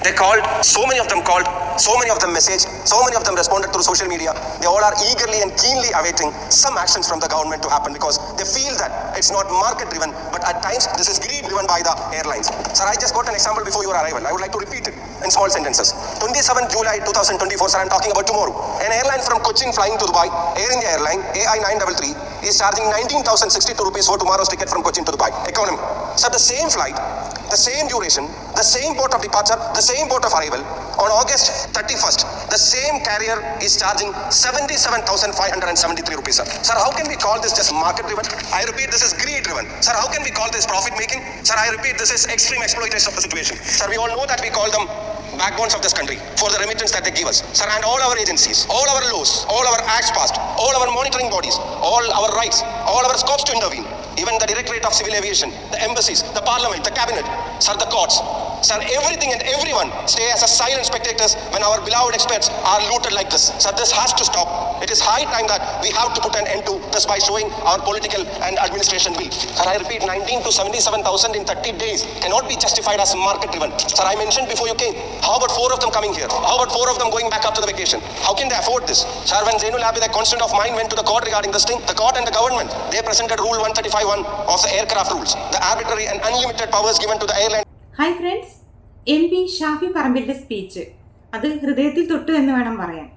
They called, so many of them called, so many of them messaged, so many of them responded through social media. They all are eagerly and keenly awaiting some actions from the government to happen because they feel that it's not market driven, but at times this is greed driven by the airlines. Sir, I just got an example before your arrival. I would like to repeat it in small sentences. 27 July 2024, sir, I'm talking about tomorrow. An airline from Cochin flying to Dubai, Air India Airline, AI933, is charging 19,062 rupees for tomorrow's ticket from Cochin to Dubai. Economy. Sir, the same flight, the same duration, the same port of departure, the same port of arrival. On August 31st, the same carrier is charging 77,573 rupees, sir. Sir, how can we call this just market driven? I repeat, this is greed driven. Sir, how can we call this profit making? Sir, I repeat, this is extreme exploitation of the situation. Sir, we all know that we call them backbones of this country for the remittance that they give us. Sir, and all our agencies, all our laws, all our acts passed, all our monitoring bodies, all our rights, all our scopes to intervene, even the Directorate of Civil Aviation, the embassies, the parliament, the cabinet, sir, the courts, sir, everything and everyone stay as a silent spectators when our beloved experts are looted like this. Sir, this has to stop. It is high time that we have to put an end to this by showing our political and administration will. Sir, I repeat, 19 to 77,000 in 30 days cannot be justified as market driven. Sir, I mentioned before you came, how about four of them coming here? How about four of them going back after the vacation? How can they afford this? Sir, when Zainul Abid, the constant of mine, went to the court regarding this thing, the court and the government, they presented Rule 135.1 of the aircraft rules, the arbitrary and unlimited powers given to the airline. Hi friends M P Shafi പറമ്പിന്റെ speech അത് ഹൃദയത്തിൽ തൊട്ടു എന്ന് വേണം പറയാൻ.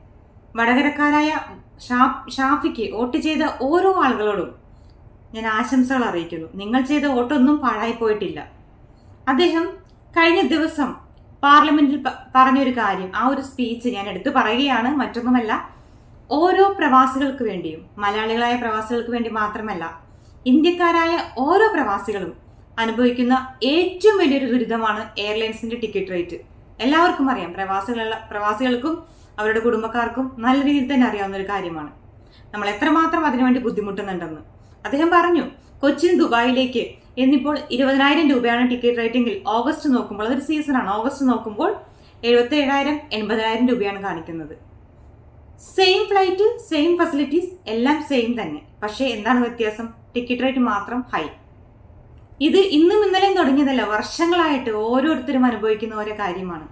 വടകരക്കാരായ ഷാഫിക്ക് vote ചെയ്ത ഓരോ ആളുകളോടും ഞാൻ ആശംസകൾ അറിയിക്കുന്നു. നിങ്ങൾ ചെയ്ത വോട്ടൊന്നും പാഴായി പോയിട്ടില്ല. അദ്ദേഹം കഴിഞ്ഞ ദിവസം പാർലമെന്റിൽ പറഞ്ഞൊരു കാര്യം. ആ ഒരു സ്പീച്ച് ഞാൻ എടുത്തു പറയുകയാണ്. മറ്റൊന്നുമല്ല ഓരോ പ്രവാസികൾക്ക് വേണ്ടിയും മലയാളികളായ പ്രവാസികൾക്ക് വേണ്ടി മാത്രമല്ല ഇന്ത്യക്കാരായ ഓരോ പ്രവാസികളും അനുഭവിക്കുന്ന ഏറ്റവും വലിയൊരു ദുരിതമാണ് എയർലൈൻസിന്റെ ടിക്കറ്റ് റേറ്റ്. എല്ലാവർക്കും അറിയാം പ്രവാസികളുള്ള പ്രവാസികൾക്കും അവരുടെ കുടുംബക്കാർക്കും നല്ല രീതിയിൽ തന്നെ അറിയാവുന്ന ഒരു കാര്യമാണ്. നമ്മൾ എത്രമാത്രം അതിനുവേണ്ടി ബുദ്ധിമുട്ടുന്നുണ്ടെന്ന്. അദ്ദേഹം പറഞ്ഞു കൊച്ചിൻ ദുബായിലേക്ക് എന്നിപ്പോൾ ഇരുപതിനായിരം രൂപയാണ് ടിക്കറ്റ് റേറ്റെങ്കിൽ ഓഗസ്റ്റ് നോക്കുമ്പോൾ അതൊരു സീസണാണ് ഓഗസ്റ്റ് നോക്കുമ്പോൾ എഴുപത്തി ഏഴായിരം എൺപതിനായിരം രൂപയാണ് കാണിക്കുന്നത്. സെയിം ഫ്ലൈറ്റ് സെയിം ഫെസിലിറ്റീസ് എല്ലാം സെയിം തന്നെ. പക്ഷേ എന്താണ് വ്യത്യാസം? ടിക്കറ്റ് റേറ്റ് മാത്രം ഹൈ ഇത് ഇന്നും ഇന്നലെയും തുടങ്ങിയതല്ല. വർഷങ്ങളായിട്ട് ഓരോരുത്തരും അനുഭവിക്കുന്ന ഓരോ കാര്യമാണ്.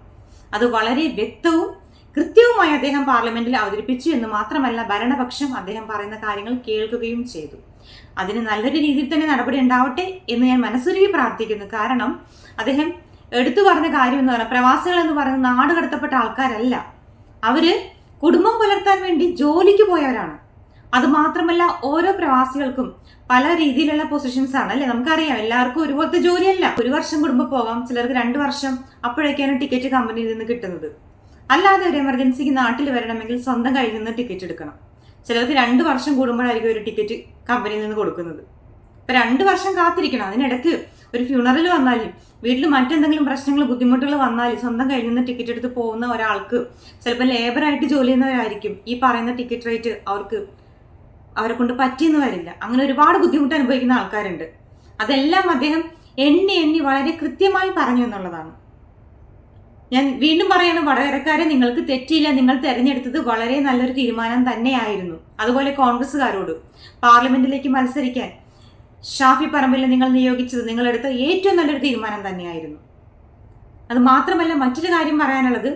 അത് വളരെ വ്യക്തവും കൃത്യവുമായി അദ്ദേഹം പാർലമെന്റിൽ അവതരിപ്പിച്ചു എന്ന് മാത്രമല്ല ഭരണപക്ഷം അദ്ദേഹം പറയുന്ന കാര്യങ്ങൾ കേൾക്കുകയും ചെയ്തു. അതിന് നല്ലൊരു രീതിയിൽ തന്നെ നടപടി ഉണ്ടാവട്ടെ എന്ന് ഞാൻ മനസ്സുരുകി പ്രാർത്ഥിക്കുന്നു. കാരണം അദ്ദേഹം എടുത്തു പറഞ്ഞ കാര്യം എന്ന് പറഞ്ഞാൽ പ്രവാസികൾ എന്ന് പറയുന്ന നാട് കടത്തപ്പെട്ട ആൾക്കാരല്ല. അവർ കുടുംബം പുലർത്താൻ വേണ്ടി ജോലിക്ക് പോയവരാണ്. അത് മാത്രമല്ല ഓരോ പ്രവാസികൾക്കും പല രീതിയിലുള്ള പൊസിഷൻസ് ആണ്. അല്ലെ? നമുക്കറിയാം എല്ലാവർക്കും ഒരുപോലത്തെ ജോലിയല്ല. ഒരു വർഷം കുടുംബം പോകാം ചിലർക്ക് രണ്ട് വർഷം അപ്പോഴേക്കാണ് ടിക്കറ്റ് കമ്പനിയിൽ നിന്ന് കിട്ടുന്നത്. അല്ലാതെ ഒരു എമർജൻസിക്ക് നാട്ടിൽ വരണമെങ്കിൽ സ്വന്തം കയ്യിൽ നിന്ന് ടിക്കറ്റ് എടുക്കണം. ചിലർക്ക് രണ്ട് വർഷം കൂടുമ്പോഴായിരിക്കും ഒരു ടിക്കറ്റ് കമ്പനിയിൽ നിന്ന് കൊടുക്കുന്നത്. ഇപ്പൊ രണ്ട് വർഷം കാത്തിരിക്കണം. അതിനിടയ്ക്ക് ഒരു ഫ്യൂണറൽ വന്നാലും വീട്ടിൽ മറ്റെന്തെങ്കിലും പ്രശ്നങ്ങൾ ബുദ്ധിമുട്ടുകൾ വന്നാലും സ്വന്തം കയ്യിൽ നിന്ന് ടിക്കറ്റ് എടുത്ത് പോകുന്ന ഒരാൾക്ക് ചിലപ്പോൾ ലേബറായിട്ട് ജോലി ചെയ്യുന്നവരായിരിക്കും ഈ പറയുന്ന ടിക്കറ്റ് റേറ്റ് അവർക്ക് അവരെ കൊണ്ട് പറ്റിയെന്ന് വരില്ല. അങ്ങനെ ഒരുപാട് ബുദ്ധിമുട്ട് അനുഭവിക്കുന്ന ആൾക്കാരുണ്ട്. അതെല്ലാം അദ്ദേഹം എണ്ണി എണ്ണി വളരെ കൃത്യമായി പറഞ്ഞു എന്നുള്ളതാണ്. ഞാൻ വീണ്ടും പറയണം വടകരക്കാരെ നിങ്ങൾക്ക് തെറ്റിയില്ല. നിങ്ങൾ തെരഞ്ഞെടുത്തത് വളരെ നല്ലൊരു തീരുമാനം തന്നെയായിരുന്നു. അതുപോലെ കോൺഗ്രസ്സുകാരോട് പാർലമെന്റിലേക്ക് മത്സരിക്കാൻ ഷാഫി പറമ്പിൽ നിങ്ങൾ നിയോഗിച്ചത് നിങ്ങളെടുത്ത ഏറ്റവും നല്ലൊരു തീരുമാനം തന്നെയായിരുന്നു. അത് മാത്രമല്ല മറ്റൊരു കാര്യം പറയാനുള്ളത്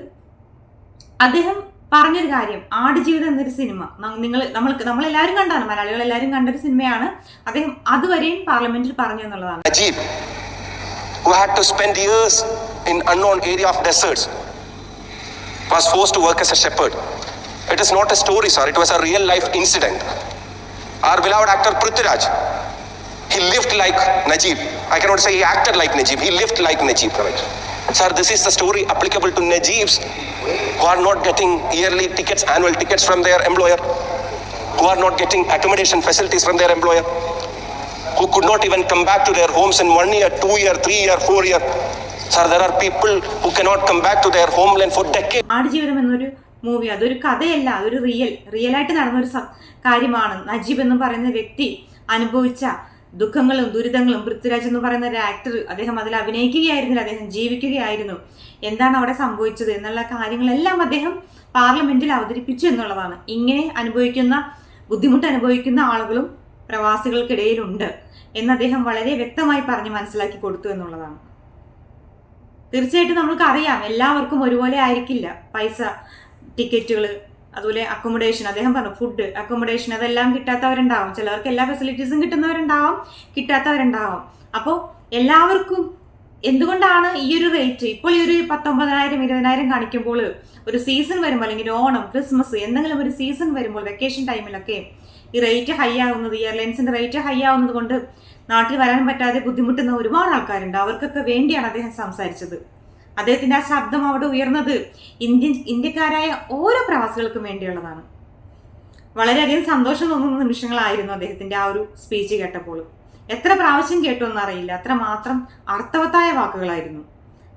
അദ്ദേഹം പറഞ്ഞൊരു കാര്യം ആടുജീവിതം എന്നൊരു സിനിമ നിങ്ങൾ നമ്മൾ നമ്മളെല്ലാവരും കണ്ടാണ് മലയാളികൾ എല്ലാവരും കണ്ടൊരു സിനിമയാണ് അദ്ദേഹം അതുവരെയും പാർലമെന്റിൽ പറഞ്ഞു എന്നുള്ളതാണ് who had to spend years in unknown area of deserts, was forced to work as a shepherd. It is not a story, sir. It was a real life incident. Our beloved actor Prithviraj, he lived like Najib. I cannot say he acted like Najib. He lived like Najib. Sir, this is the story applicable to Najibs who are not getting yearly tickets, annual tickets from their employer, who are not getting accommodation facilities from their employer who could not even come back to their homes in one year, two year, three year, four year. Sir, there are people who cannot come back to their homeland for decades. Movie അതൊരു കഥയല്ല അതൊരു real റിയലായിട്ട് നടന്ന ഒരു സ- കാര്യമാണ് നജീബ് എന്ന് പറയുന്ന വ്യക്തി അനുഭവിച്ച ദുഃഖങ്ങളും ദുരിതങ്ങളും പൃഥ്വിരാജ് എന്ന് പറയുന്ന ഒരു ആക്ടർ അദ്ദേഹം അതിൽ അഭിനയിക്കുകയായിരുന്നില്ല. അദ്ദേഹം ജീവിക്കുകയായിരുന്നു. എന്താണ് അവിടെ സംഭവിച്ചത് എന്നുള്ള കാര്യങ്ങളെല്ലാം അദ്ദേഹം പാർലമെന്റിൽ അവതരിപ്പിച്ചു എന്നുള്ളതാണ്. ഇങ്ങനെ അനുഭവിക്കുന്ന ബുദ്ധിമുട്ട് അനുഭവിക്കുന്ന ആളുകളും പ്രവാസികൾക്കിടയിലുണ്ട് എന്ന് അദ്ദേഹം വളരെ വ്യക്തമായി പറഞ്ഞ് മനസ്സിലാക്കി കൊടുത്തു എന്നുള്ളതാണ്. തീർച്ചയായിട്ടും നമ്മൾക്ക് അറിയാം എല്ലാവർക്കും ഒരുപോലെ ആയിരിക്കില്ല പൈസ ടിക്കറ്റുകൾ അതുപോലെ അക്കോമഡേഷൻ അദ്ദേഹം പറഞ്ഞു ഫുഡ് അക്കോമഡേഷൻ അതെല്ലാം കിട്ടാത്തവരുണ്ടാവും. ചിലർക്ക് എല്ലാ ഫെസിലിറ്റീസും കിട്ടുന്നവരുണ്ടാവും കിട്ടാത്തവരുണ്ടാവും. അപ്പോൾ എല്ലാവർക്കും എന്തുകൊണ്ടാണ് ഈ ഒരു റേറ്റ് ഇപ്പോൾ ഈ ഒരു പത്തൊമ്പതിനായിരം ഇരുപതിനായിരം കാണിക്കുമ്പോൾ ഒരു സീസൺ വരുമ്പോൾ അല്ലെങ്കിൽ ഓണം ക്രിസ്മസ് എന്തെങ്കിലും ഒരു സീസൺ വരുമ്പോൾ വെക്കേഷൻ ടൈമിലൊക്കെ ഈ റേറ്റ് ഹൈ ആവുന്നത് എയർലൈൻസിന്റെ റേറ്റ് ഹൈ ആവുന്നത് കൊണ്ട് നാട്ടിൽ വരാൻ പറ്റാതെ ബുദ്ധിമുട്ടുന്ന ഒരുപാട് ആൾക്കാരുണ്ട്. അവർക്കൊക്കെ വേണ്ടിയാണ് അദ്ദേഹം സംസാരിച്ചത്. അദ്ദേഹത്തിന്റെ ആ ശബ്ദം അവിടെ ഉയർന്നത് ഇന്ത്യൻ ഇന്ത്യക്കാരായ ഓരോ പ്രവാസികൾക്കും വേണ്ടിയുള്ളതാണ്. വളരെയധികം സന്തോഷം തോന്നുന്ന നിമിഷങ്ങളായിരുന്നു അദ്ദേഹത്തിന്റെ ആ ഒരു സ്പീച്ച് കേട്ടപ്പോൾ. എത്ര പ്രാവശ്യം കേട്ടു എന്നറിയില്ല അത്ര മാത്രം അർത്ഥവത്തായ വാക്കുകളായിരുന്നു.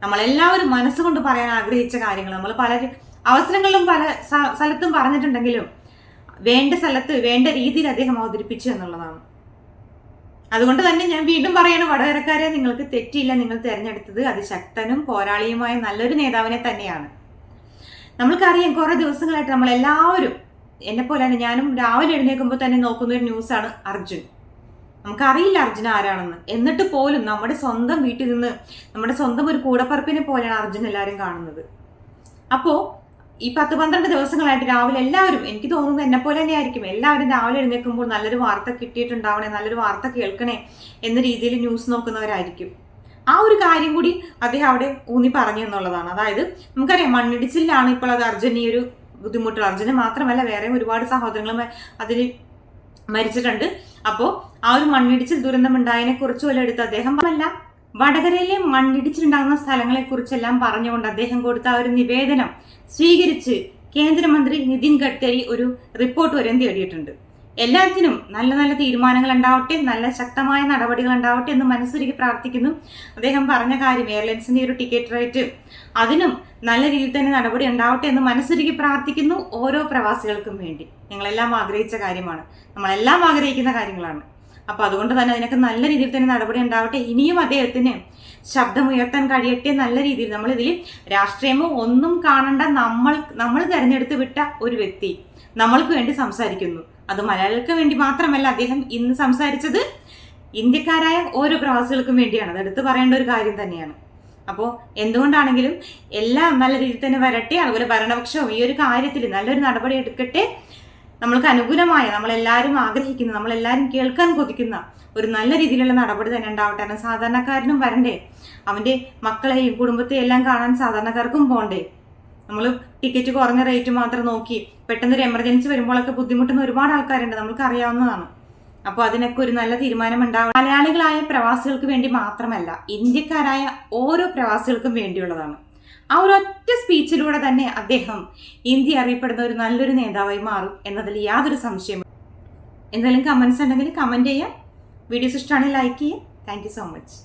നമ്മളെല്ലാവരും മനസ്സുകൊണ്ട് പറയാൻ ആഗ്രഹിച്ച കാര്യങ്ങൾ നമ്മൾ പല അവസരങ്ങളിലും പല സ്ഥലത്തും പറഞ്ഞിട്ടുണ്ടെങ്കിലും വേണ്ട സ്ഥലത്ത് വേണ്ട രീതിയിൽ അദ്ദേഹം അവതരിപ്പിച്ചു എന്നുള്ളതാണ്. അതുകൊണ്ട് തന്നെ ഞാൻ വീണ്ടും പറയാണ് വടകരക്കാരെ നിങ്ങൾക്ക് തെറ്റില്ല നിങ്ങൾ തിരഞ്ഞെടുത്തത് അതിശക്തനും പോരാളിയുമായ നല്ലൊരു നേതാവിനെ തന്നെയാണ്. നമ്മൾക്കറിയാം കുറെ ദിവസങ്ങളായിട്ട് നമ്മൾ എല്ലാവരും എന്നെ പോലെ തന്നെ ഞാനും രാവിലെ എഴുന്നേൽക്കുമ്പോൾ തന്നെ നോക്കുന്ന ഒരു ന്യൂസാണ് അർജുൻ. നമുക്കറിയില്ല അർജുൻ ആരാണെന്ന്. എന്നിട്ട് പോലും നമ്മുടെ സ്വന്തം വീട്ടിൽ നിന്ന് നമ്മുടെ സ്വന്തം ഒരു കൂടപ്പറപ്പിനെ പോലെയാണ് അർജുൻ എല്ലാവരും കാണുന്നത്. അപ്പോ ഈ പത്ത് പന്ത്രണ്ട് ദിവസങ്ങളായിട്ട് രാവിലെ എല്ലാവരും എനിക്ക് തോന്നുന്നത് എന്നെ പോലെ തന്നെ ആയിരിക്കും. എല്ലാവരും രാവിലെ എഴുന്നേൽക്കുമ്പോൾ നല്ലൊരു വാർത്ത കിട്ടിയിട്ടുണ്ടാവണേ നല്ലൊരു വാർത്ത കേൾക്കണേ എന്ന രീതിയിൽ ന്യൂസ് നോക്കുന്നവരായിരിക്കും. ആ ഒരു കാര്യം കൂടി അദ്ദേഹം അവിടെ ഊന്നി പറഞ്ഞു എന്നുള്ളതാണ്. അതായത് നമുക്കറിയാം മണ്ണിടിച്ചിലാണ് ഇപ്പോൾ അത് അർജുന ഒരു ബുദ്ധിമുട്ട്. അർജുന മാത്രമല്ല വേറെ ഒരുപാട് സഹോദരങ്ങളും അതിൽ മരിച്ചിട്ടുണ്ട്. അപ്പോൾ ആ ഒരു മണ്ണിടിച്ചിൽ ദുരന്തം ഉണ്ടായതിനെ കുറിച്ച് പോലും എടുത്ത് അദ്ദേഹം അല്ല വടകരയിലെ മണ്ണിടിച്ചിലുണ്ടാകുന്ന സ്ഥലങ്ങളെ കുറിച്ചെല്ലാം പറഞ്ഞുകൊണ്ട് അദ്ദേഹം കൊടുത്ത ഒരു നിവേദനം സ്വീകരിച്ച് കേന്ദ്രമന്ത്രി നിതിൻ ഗഡ്കരി ഒരു റിപ്പോർട്ട് വരെ തേടിയിട്ടുണ്ട്? എല്ലാത്തിനും നല്ല നല്ല തീരുമാനങ്ങൾ ഉണ്ടാവട്ടെ നല്ല ശക്തമായ നടപടികൾ ഉണ്ടാവട്ടെ എന്ന് മനസ്സൊരുക്കി പ്രാർത്ഥിക്കുന്നു. അദ്ദേഹം പറഞ്ഞ കാര്യം എയർലൈൻസിന്റെ ഒരു ടിക്കറ്റ് റേറ്റ് അതിനും നല്ല രീതിയിൽ തന്നെ നടപടി ഉണ്ടാവട്ടെ എന്ന് മനസ്സൊരുക്കി പ്രാർത്ഥിക്കുന്നു ഓരോ പ്രവാസികൾക്കും വേണ്ടി. ഞങ്ങളെല്ലാം ആഗ്രഹിച്ച കാര്യമാണ്. നമ്മളെല്ലാം ആഗ്രഹിക്കുന്ന കാര്യങ്ങളാണ്. അപ്പൊ അതുകൊണ്ട് തന്നെ അതിനൊക്കെ നല്ല രീതിയിൽ തന്നെ നടപടി ഉണ്ടാവട്ടെ. ഇനിയും അദ്ദേഹത്തിന് ശബ്ദമുയർത്താൻ കഴിയട്ടെ നല്ല രീതിയിൽ. നമ്മൾ ഇതിൽ രാഷ്ട്രീയമോ ഒന്നും കാണണ്ട. നമ്മൾ നമ്മൾ തിരഞ്ഞെടുത്ത് വിട്ട ഒരു വ്യക്തി നമ്മൾക്ക് വേണ്ടി സംസാരിക്കുന്നു. അത് മലയാളികൾക്ക് വേണ്ടി മാത്രമല്ല അദ്ദേഹം ഇന്ന് സംസാരിച്ചത് ഇന്ത്യക്കാരായ ഓരോ പ്രവാസികൾക്കും വേണ്ടിയാണ്. അത് എടുത്തു പറയേണ്ട ഒരു കാര്യം തന്നെയാണ്. അപ്പോൾ എന്തുകൊണ്ടാണെങ്കിലും എല്ലാം നല്ല രീതിയിൽ തന്നെ വരട്ടെ. അതുപോലെ ഭരണപക്ഷവും ഈ ഒരു കാര്യത്തിൽ നല്ലൊരു നടപടി എടുക്കട്ടെ. നമ്മൾക്ക് അനുകൂലമായ നമ്മളെല്ലാവരും ആഗ്രഹിക്കുന്ന നമ്മളെല്ലാവരും കേൾക്കാൻ കൊതിക്കുന്ന ഒരു നല്ല രീതിയിലുള്ള നടപടി തന്നെ ഉണ്ടാവട്ടെ. കാരണം സാധാരണക്കാരനും വരണ്ടേ? അവന്റെ മക്കളെയും കുടുംബത്തെയും എല്ലാം കാണാൻ സാധാരണക്കാർക്കും പോണ്ടേ? നമ്മൾ ടിക്കറ്റ് കുറഞ്ഞ റേറ്റ് മാത്രം നോക്കി പെട്ടെന്ന് ഒരു എമർജൻസി വരുമ്പോഴൊക്കെ ബുദ്ധിമുട്ടുന്ന ഒരുപാട് ആൾക്കാരുണ്ട്. നമുക്ക് അറിയാവുന്നതാണ്. അപ്പോൾ അതിനൊക്കെ ഒരു നല്ല തീരുമാനം ഉണ്ടാവും മലയാളികളായ പ്രവാസികൾക്ക് വേണ്ടി മാത്രമല്ല ഇന്ത്യക്കാരായ ഓരോ പ്രവാസികൾക്കും വേണ്ടിയുള്ളതാണ്. ആ ഒരു ഒറ്റ സ്പീച്ചിലൂടെ തന്നെ അദ്ദേഹം ഇന്ത്യ അറിയപ്പെടുന്ന ഒരു നല്ലൊരു നേതാവായി മാറും എന്നതിൽ യാതൊരു സംശയം എന്തെങ്കിലും കമൻസ് ഉണ്ടെങ്കിൽ കമന്റ് ചെയ്യാം. വീഡിയോസ് ഇഷ്ടമാണെങ്കിൽ ലൈക്ക് ചെയ്യാം. Thank so much